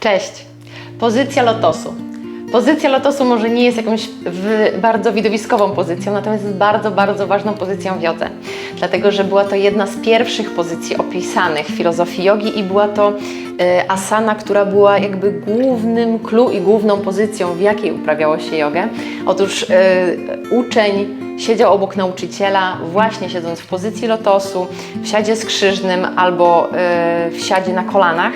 Cześć. Pozycja lotosu. Pozycja lotosu może nie jest jakąś bardzo widowiskową pozycją, natomiast jest bardzo, bardzo ważną pozycją w jodze. Dlatego, że była to jedna z pierwszych pozycji opisanych w filozofii jogi i była to e, asana, która była jakby głównym clue i główną pozycją, w jakiej uprawiało się jogę. Otóż e, uczeń siedział obok nauczyciela, właśnie siedząc w pozycji lotosu, w siadzie skrzyżnym albo e, w siadzie na kolanach.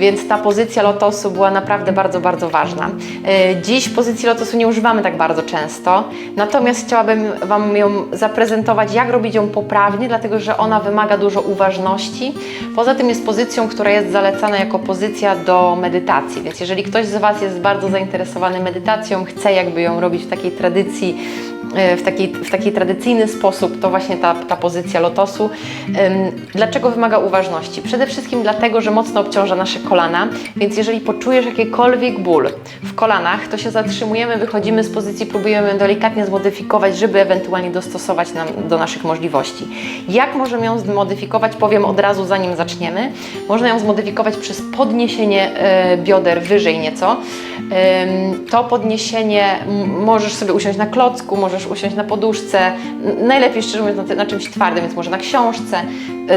Więc ta pozycja lotosu była naprawdę bardzo, bardzo ważna. E, Dziś pozycji lotosu nie używamy tak bardzo często, natomiast chciałabym Wam ją zaprezentować, jak robić ją poprawnie, dlatego że ona wymaga dużo uważności. Poza tym jest pozycją, która jest zalecana jako pozycja do medytacji, więc jeżeli ktoś z Was jest bardzo zainteresowany medytacją, chce jakby ją robić w takiej tradycji, w taki, w taki tradycyjny sposób, to właśnie ta, ta pozycja lotosu. Dlaczego wymaga uważności? Przede wszystkim dlatego, że mocno obciąża nasze kolana, więc jeżeli poczujesz jakikolwiek ból w kolanach, to się zatrzymujemy, wychodzimy z pozycji, próbujemy delikatnie zmodyfikować, żeby ewentualnie dostosować nam do naszych możliwości. Jak możemy ją zmodyfikować? Powiem od razu, zanim zaczniemy. Można ją zmodyfikować przez podniesienie e, bioder wyżej nieco. To podniesienie możesz sobie usiąść na klocku, możesz usiąść na poduszce, najlepiej szczerze mówiąc na, na czymś twardym, więc może na książce,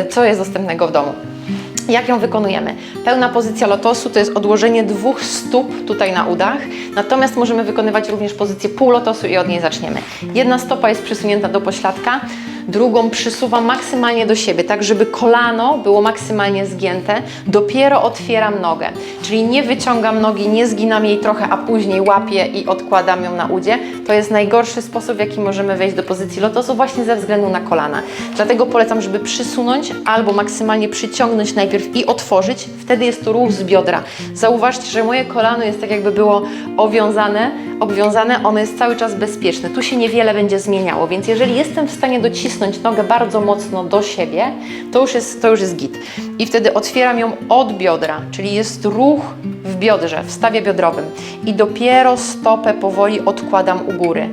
y, co jest dostępnego w domu. Jak ją wykonujemy? Pełna pozycja lotosu to jest odłożenie dwóch stóp tutaj na udach, natomiast możemy wykonywać również pozycję półlotosu i od niej zaczniemy. Jedna stopa jest przysunięta do pośladka, drugą przysuwam maksymalnie do siebie, tak żeby kolano było maksymalnie zgięte. Dopiero otwieram nogę, czyli nie wyciągam nogi, nie zginam jej trochę, a później łapię i odkładam ją na udzie. To jest najgorszy sposób, w jaki możemy wejść do pozycji lotosu właśnie ze względu na kolana. Dlatego polecam, żeby przysunąć albo maksymalnie przyciągnąć najpierw i otworzyć. Wtedy jest to ruch z biodra. Zauważcie, że moje kolano jest tak jakby było owiązane, obwiązane, ono jest cały czas bezpieczne. Tu się niewiele będzie zmieniało, więc jeżeli jestem w stanie docisnąć nogę bardzo mocno do siebie, to już jest, to już jest git. I wtedy otwieram ją od biodra, czyli jest ruch biodrze, w stawie biodrowym. I dopiero stopę powoli odkładam u góry.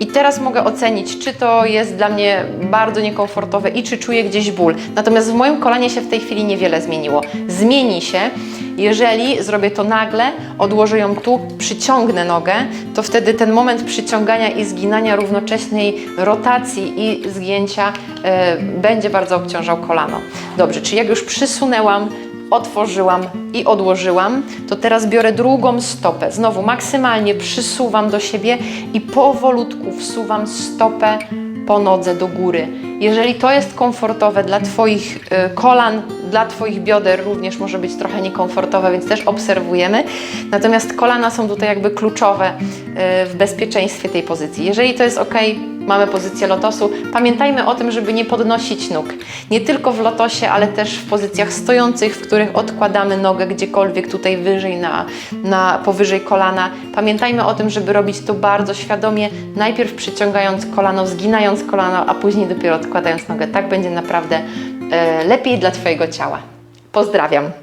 I teraz mogę ocenić, czy to jest dla mnie bardzo niekomfortowe i czy czuję gdzieś ból. Natomiast w moim kolanie się w tej chwili niewiele zmieniło. Zmieni się, jeżeli zrobię to nagle, odłożę ją tu, przyciągnę nogę, to wtedy ten moment przyciągania i zginania równocześnej rotacji i zgięcia e, będzie bardzo obciążał kolano. Dobrze, czyli jak już przysunęłam, otworzyłam i odłożyłam, to teraz biorę drugą stopę. Znowu maksymalnie przysuwam do siebie i powolutku wsuwam stopę po nodze do góry. Jeżeli to jest komfortowe dla Twoich y, kolan, dla Twoich bioder również może być trochę niekomfortowe, więc też obserwujemy. Natomiast kolana są tutaj jakby kluczowe y, w bezpieczeństwie tej pozycji. Jeżeli to jest ok, mamy pozycję lotosu, pamiętajmy o tym, żeby nie podnosić nóg. Nie tylko w lotosie, ale też w pozycjach stojących, w których odkładamy nogę gdziekolwiek tutaj wyżej, na, na, powyżej kolana. Pamiętajmy o tym, żeby robić to bardzo świadomie, najpierw przyciągając kolano, zginając kolano, a później dopiero odkładając nogę. Tak będzie naprawdę e, lepiej dla Twojego ciała. Pozdrawiam.